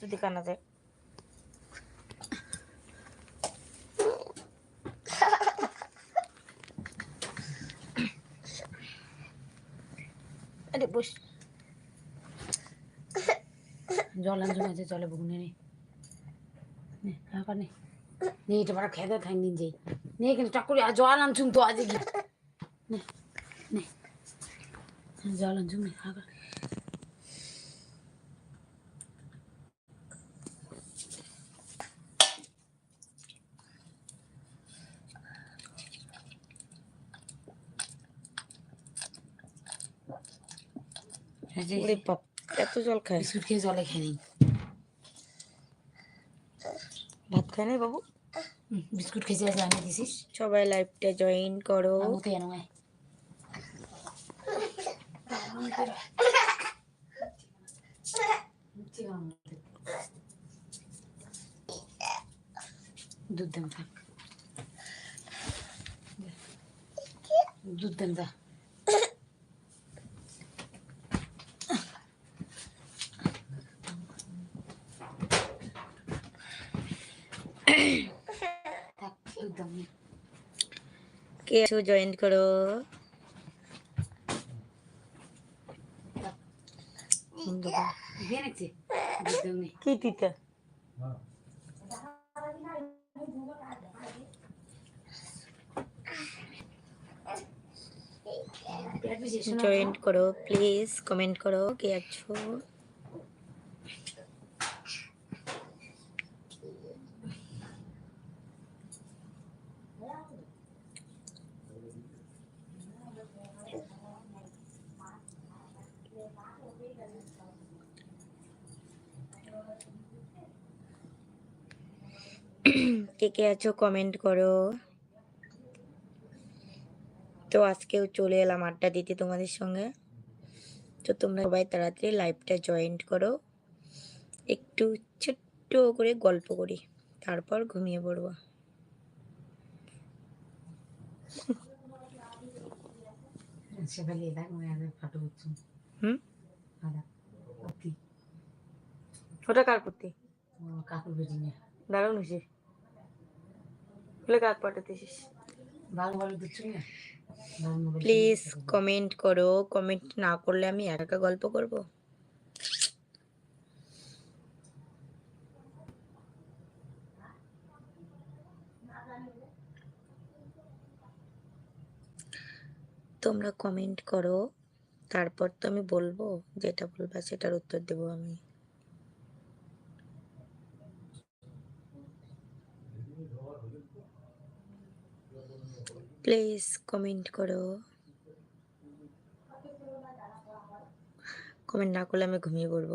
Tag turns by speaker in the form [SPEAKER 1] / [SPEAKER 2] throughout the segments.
[SPEAKER 1] যদি কানা যায়। আরে বস।
[SPEAKER 2] জল আনছো মাঝে চলে বগুনে নে। নে নে? এটা বড় খেতে থাই নিন যাই নে কিন্তু টাকুরি আর জল আনছুম তো আজ কি নে নে। জল আনছুম নে?
[SPEAKER 1] বাপ এত জল খায়।
[SPEAKER 2] বিস্কুট খেয়ে জলে খেয়ে নিই।
[SPEAKER 1] ভাত খায় নাই বাবু?
[SPEAKER 2] বিস্কুট খেয়েছি আজ আনিয়ে দিছিস
[SPEAKER 1] সবাই লাইভটা জয়েন করো।
[SPEAKER 2] মতো এনো দুধ দেন থাক। দুধ দেন যা থাক দুধ দাও নে।
[SPEAKER 1] কে আছো? জয়েন করো। কি তিতা জয়েন করো প্লিজ কমেন্ট করো কে আছো? কে কে আছো কমেন্ট করো। তো আজকেও চলে এলাম আড্ডা দিতে তোমাদের সঙ্গে। তো তোমরা সবাই তাড়াতাড়ি লাইভটা জয়েন্ট করো। একটু ছোট্ট করে গল্প করি তারপর ঘুমিয়ে পড়ব। হুম? ওটা কার
[SPEAKER 2] নিয়ে
[SPEAKER 1] দারুণ হয়েছে। প্লিজ কমেন্ট করো। কমেন্ট না করলে আমি একা একা গল্প করব? তোমরা কমেন্ট করো। তারপর তো আমি বলব যেটা বলবা সেটার উত্তর দেবো আমি। প্লিজ কমেন্ট করো। কমেন্ট না করলে আমি ঘুমিয়ে পড়ব।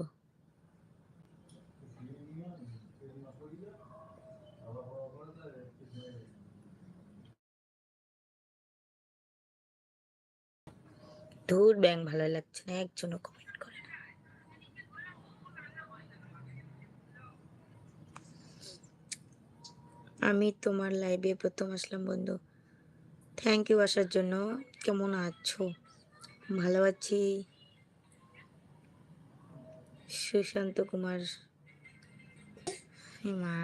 [SPEAKER 1] ধুর ব্যাং ভালো লাগছে না, একজনও কমেন্ট করে না। আমি তোমার লাইভে প্রথম আসলাম, বন্ধু। থ্যাংক ইউ আসার জন্য কেমন আছো? ভালো আছি। সুশান্ত কুমার। মা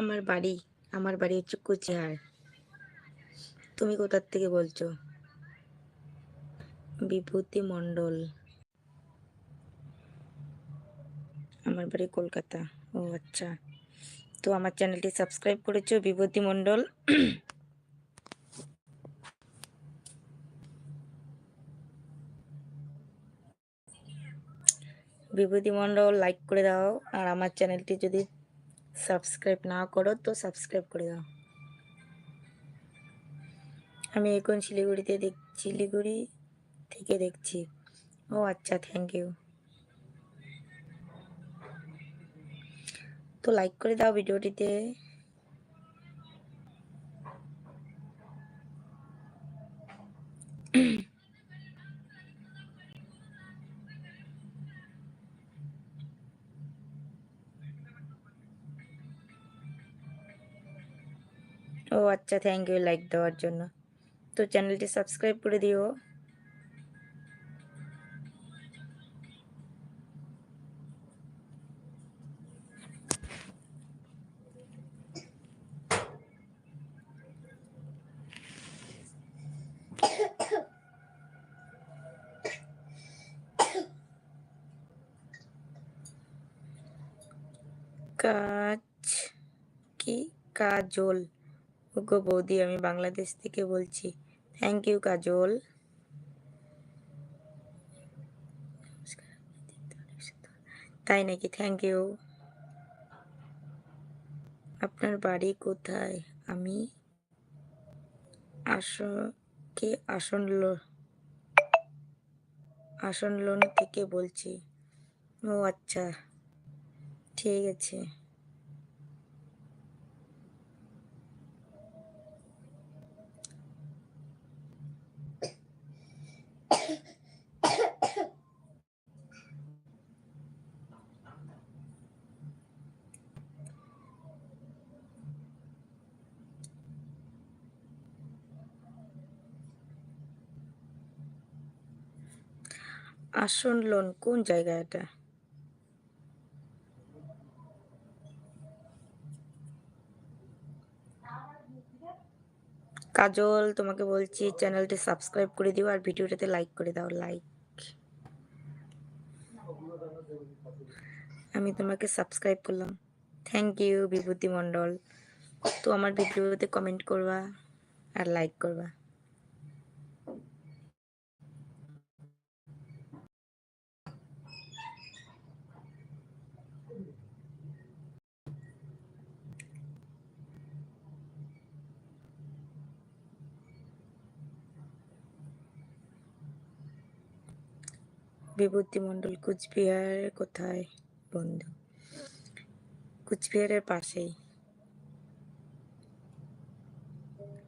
[SPEAKER 1] আমার বাড়ি আমার বাড়ি হচ্ছে কুচিহার তুমি কোথার থেকে বলছো? বিভূতি মণ্ডল। আমার বাড়ি কলকাতা। ও আচ্ছা। তো আমার চ্যানেলটি সাবস্ক্রাইব করেছ বিভূতি মণ্ডল। বিভূতি মণ্ডল লাইক করে দাও। আর আমার চ্যানেলটি যদি সাবস্ক্রাইব না করো, তো সাবস্ক্রাইব করে দাও। আমি এখন শিলিগুড়িতে দেখ, শিলিগুড়ি থেকে দেখছি। ও আচ্ছা থ্যাংক ইউ তো লাইক করে দাও ভিডিওটিতে। ও আচ্ছা থ্যাংক ইউ লাইক দেওয়ার জন্য। তো চ্যানেলটি সাবস্ক্রাইব করে দিও। কাজল। ওগো বৌদি, আমি বাংলাদেশ থেকে বলছি। Thank you Kajal. তাই নাকি? থ্যাংক ইউ আপনার বাড়ি কোথায়? আমি কে আসন আসন লোন থেকে বলছি। ও আচ্ছা ঠিক আছে। আসন লোন কোন জায়গা এটা? কাজল, তোমাকে বলছি চ্যানেলটি সাবস্ক্রাইব করে দিও আর ভিডিওটাতে লাইক করে দাও, লাইক। আমি তোমাকে সাবস্ক্রাইব করলাম। থ্যাংক ইউ বিভূতি মণ্ডল তো আমার ভিডিওতে কমেন্ট করবা আর লাইক করবা। বিভূতি মণ্ডল কুচবিহারের কোথায় বন্ধু? কুচবিহারের পাশেই।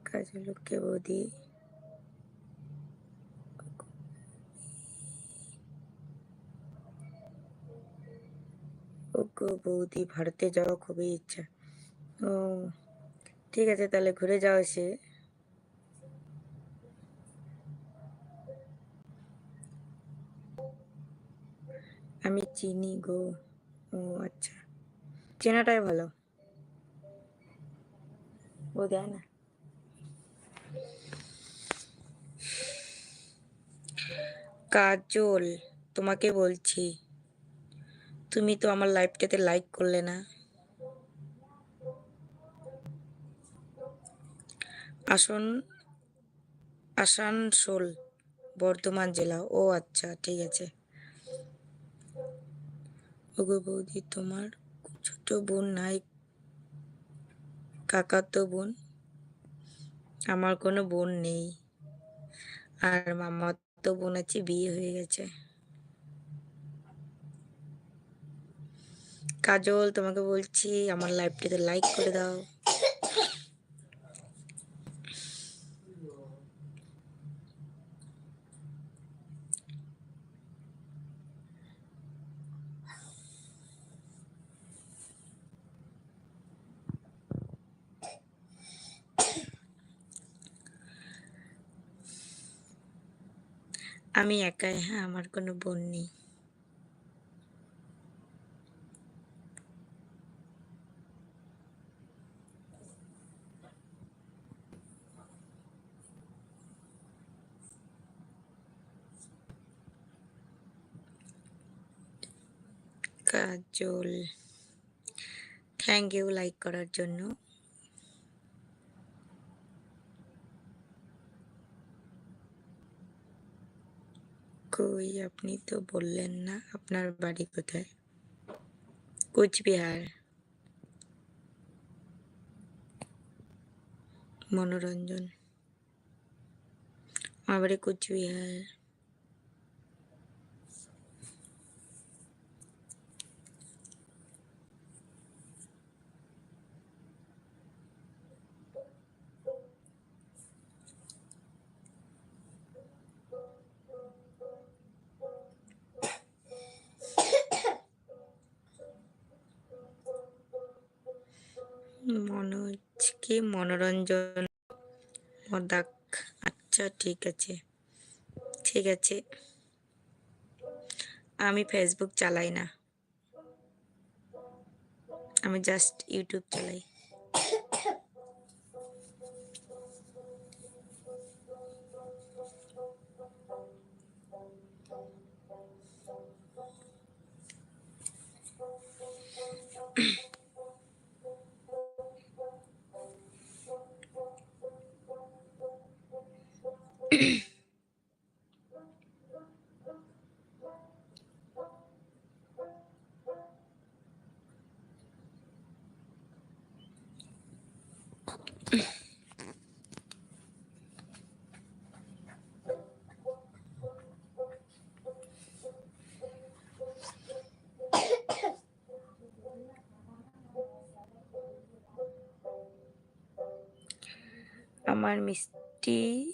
[SPEAKER 1] কাজে লোককে বৌদি বৌদি, ভারতে যাওয়া খুবই ইচ্ছা। ও, ঠিক আছে, তাহলে ঘুরে যাও এসে। আমি চিনি গো। ও আচ্ছা। চেনাটাই ভালো। ও দেয় না। কাজল, তোমাকে বলছি, তুমি তো আমার লাইভটাতে লাইক করলে না। আসন, আসানসোল, বর্ধমান জেলা। ও আচ্ছা ঠিক আছে। ওগো বৌদি, তোমার ছোট বোন নাই, কাকাতো বোন, আমার কোনো বোন নেই। আর মামার তো বোন আছে, বিয়ে হয়ে গেছে। কাজল, তোমাকে বলছি, আমার লাইভটিতে লাইক করে দাও। আমি একাই হ্যাঁ আমার কোনো বোন নেই। কাজল থ্যাংক ইউ লাইক করার জন্য। কই আপনি তো বললেন না আপনার বাড়ি কোথায়? কোচবিহার। মনোরঞ্জন। আমার বাড়ি কোচবিহার। মনোজ কি মনোরঞ্জন মদাক। আচ্ছা ঠিক আছে। ঠিক আছে। আমি ফেসবুক চালাই না। আমি জাস্ট ইউটিউব চালাই। আমার মিষ্টি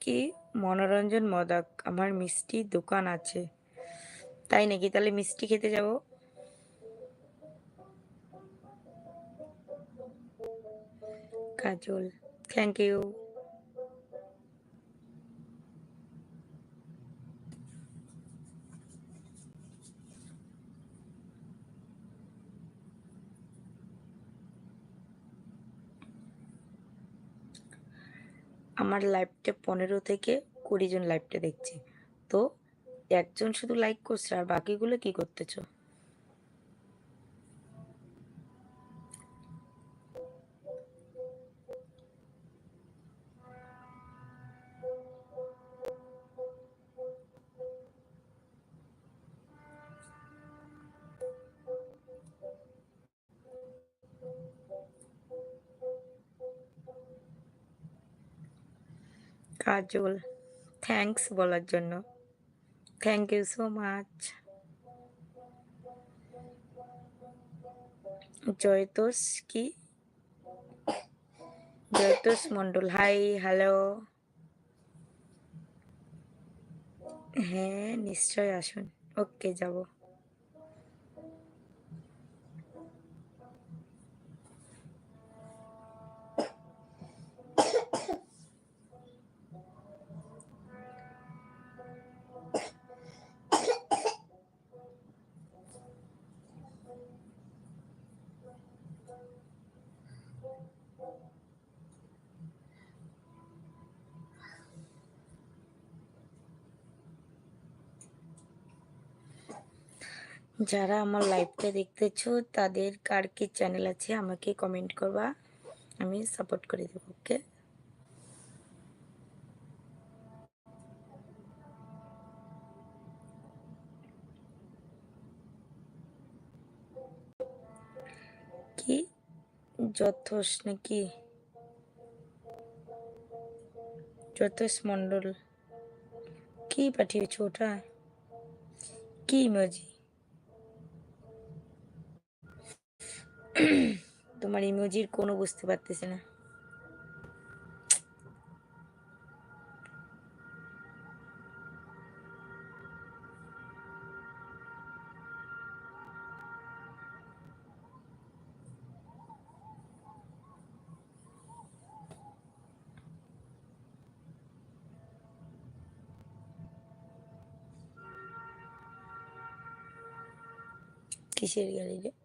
[SPEAKER 1] কি? মনোরঞ্জন মদক। আমার মিষ্টি দোকান আছে। তাই নাকি? তাহলে মিষ্টি খেতে যাব? কাজল থ্যাংক ইউ আমার লাইভটা পনেরো থেকে কুড়ি জন লাইভটা দেখছে। তো একজন শুধু লাইক করছে, আর বাকিগুলো কি করতেছো? কাজল থ্যাঙ্কস বলার জন্য। Thank you so much Joytosh কি? জয়তোষ মন্ডল হাই হ্যালো হ্যাঁ নিশ্চয় আসুন। ওকে যাব। যারা আমার লাইভটা দেখতেছ, তাদের কার কি চ্যানেল আছে আমাকে কমেন্ট করবা, আমি সাপোর্ট করে দেবো ওকে কি? যথোস নাকি? যথোস মন্ডল কি পাঠিয়েছো ওটা? কি ইমোজি তোমার ইমোজির কোনো বুঝতে পারতেছি না কিসের গাড়ি রে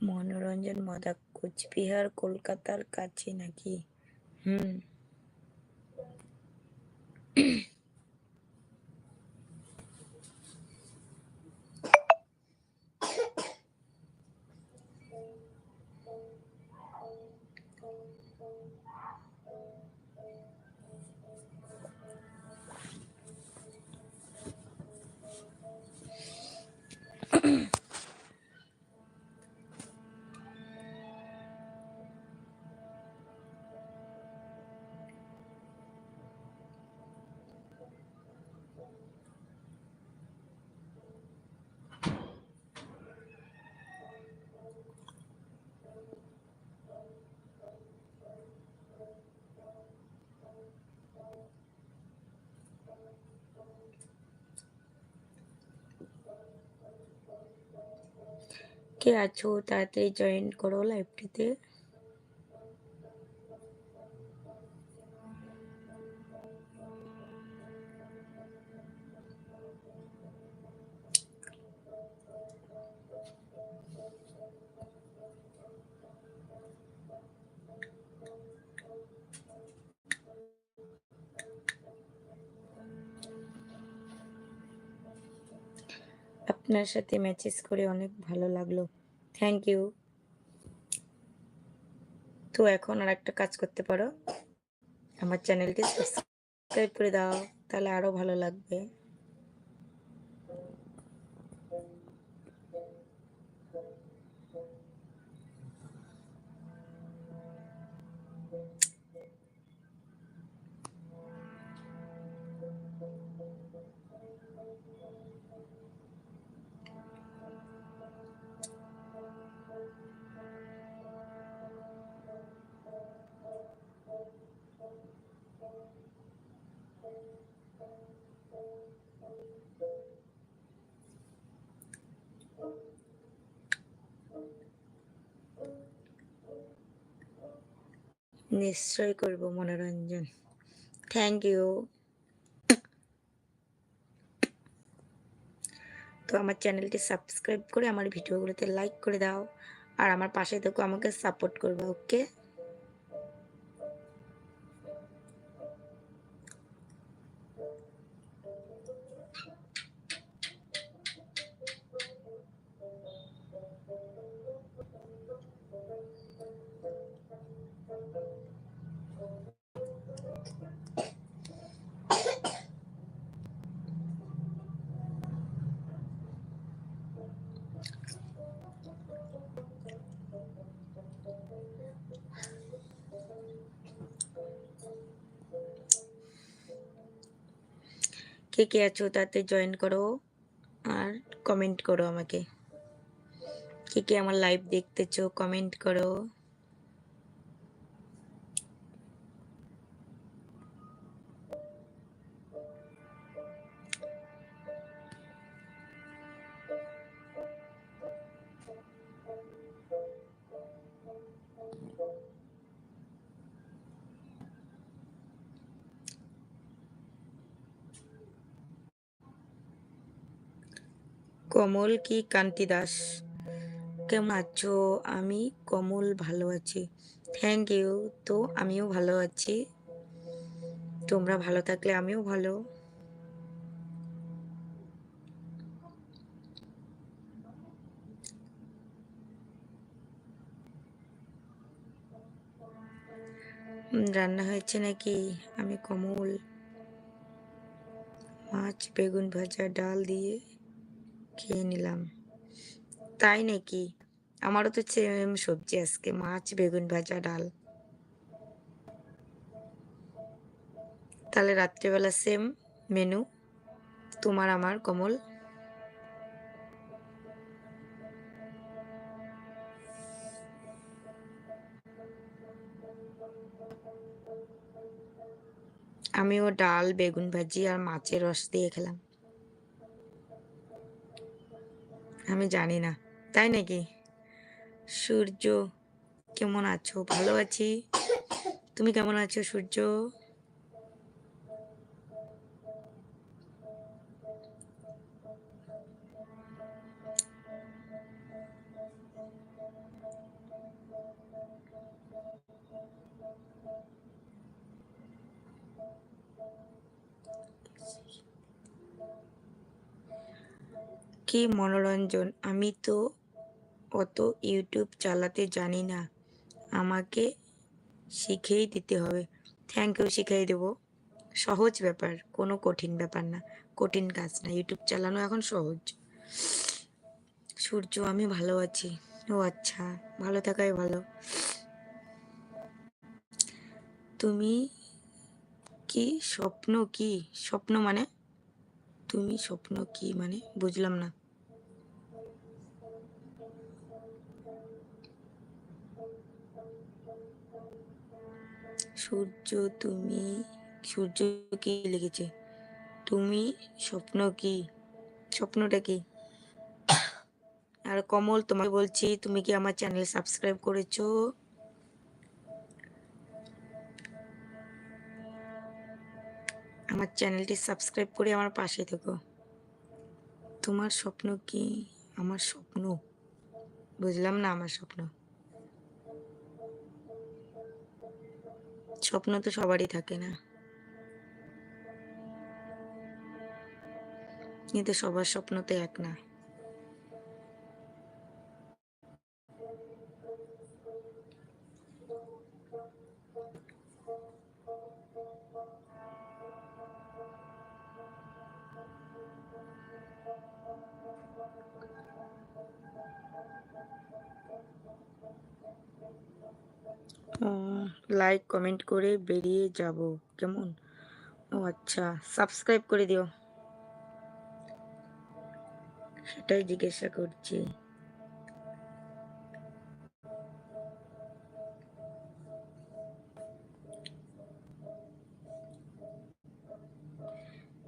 [SPEAKER 1] মনোরঞ্জন মদক কোচবিহার কলকাতার কাছে নাকি? হুম। কে আছো তাড়াতাড়ি জয়েন করো লাইভটিতে আপনার সাথে ম্যাচেস করে অনেক ভালো লাগল। থ্যাংক ইউ তো এখন আর একটা কাজ করতে পারো। আমার চ্যানেলটি সাবস্ক্রাইব করে দাও, তাহলে আরও ভালো লাগবে। নিশ্চয় করব মনোরঞ্জন। থ্যাংক ইউ তো আমার চ্যানেলটি সাবস্ক্রাইব করে আমার ভিডিওগুলোতে লাইক করে দাও। আর আমার পাশে থেকে আমাকে সাপোর্ট করবে ওকে কে কে আছো, তাতে জয়েন করো আর কমেন্ট করো আমাকে। কে কে আমার লাইভ দেখতেছো কমেন্ট করো। কমল কি কান্তি দাস? কেমন আছো? আমি কমল ভালো আছি। থ্যাংক ইউ তো আমিও ভালো আছি। তোমরা ভালো থাকলে আমিও ভালো। রান্না হয়েছে নাকি? আমি কমল। মাছ, বেগুন ভাজা, ডাল দিয়ে খেয়ে নিলাম। তাই নাকি? আমারও তো সেম সবজি আজকে, মাছ, বেগুন ভাজা, ডাল। তাহলে রাত্রেবেলা সেম মেনু, তোমার, আমার, কমল। আমিও ডাল, বেগুন ভাজি আর মাছের রস দিয়ে খেলাম। আমি জানি না। তাই নাকি? সূর্য কেমন আছো? ভালো আছি? তুমি কেমন আছো সূর্য? কি মনোরঞ্জন? আমি তো অত ইউটিউব চালাতে জানি না। আমাকে শিখেই দিতে হবে। থ্যাংক ইউ শিখিয়ে দেবো। সহজ ব্যাপার, কোনো কঠিন ব্যাপার না। কঠিন কাজ না। ইউটিউব চালানো এখন সহজ। সূর্য, আমি ভালো আছি। ও আচ্ছা ভালো থাকাই ভালো। তুমি কি স্বপ্ন কি? স্বপ্ন মানে? তুমি স্বপ্ন কি মানে? বুঝলাম না। সূর্য তুমি, সূর্য কি লিখেছে তুমি স্বপ্ন কি? স্বপ্নটা কি? আর কমল, তোমাকে বলছি, তুমি কি আমার চ্যানেল সাবস্ক্রাইব করেছ? আমার চ্যানেলটি সাবস্ক্রাইব করে আমার পাশে থেকো। তোমার স্বপ্ন কি? আমার স্বপ্ন। বুঝলাম না আমার স্বপ্ন। স্বপ্ন তো সবারই থাকে না। কিন্তু সবার স্বপ্ন তো এক না। লাইক কমেন্ট করে বেরিয়ে যাব। কেমন? ও আচ্ছা সাবস্ক্রাইব করে দিও। সেটাই জিজ্ঞাসা করছি।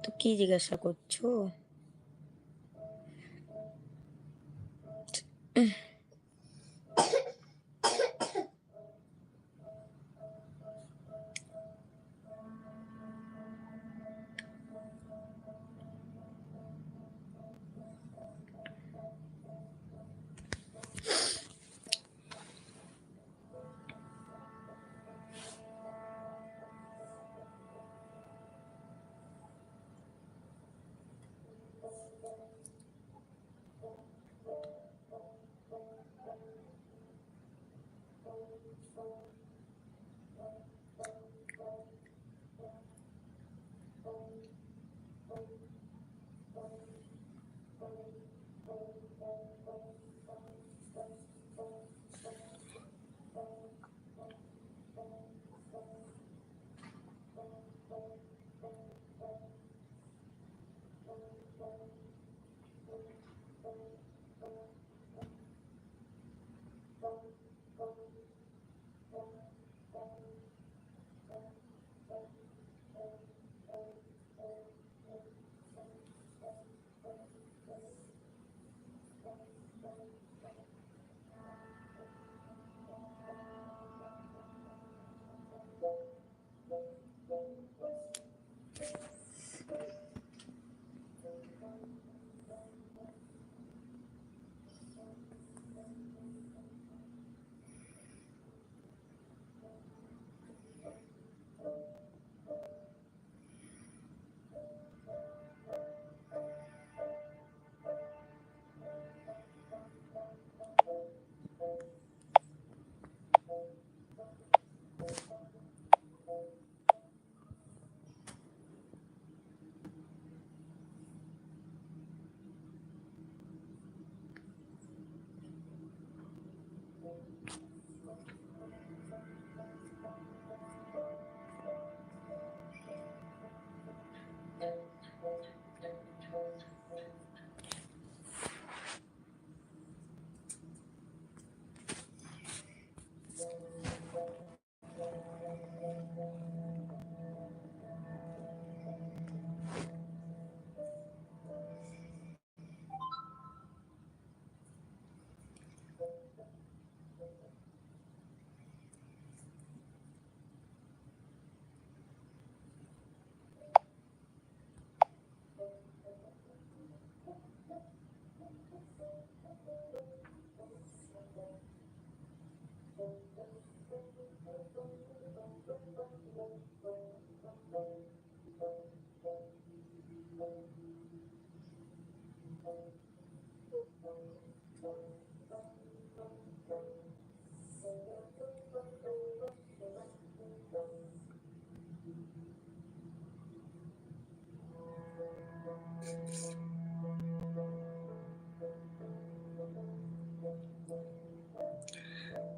[SPEAKER 1] তো কি জিজ্ঞাসা করছ? four, one.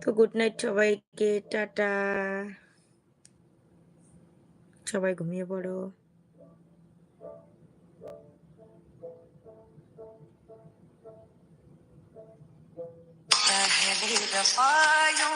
[SPEAKER 1] তো গুড নাইট সবাইকে টাটা। সবাই ঘুমিয়ে পড়ো।
[SPEAKER 3] أهل البقايا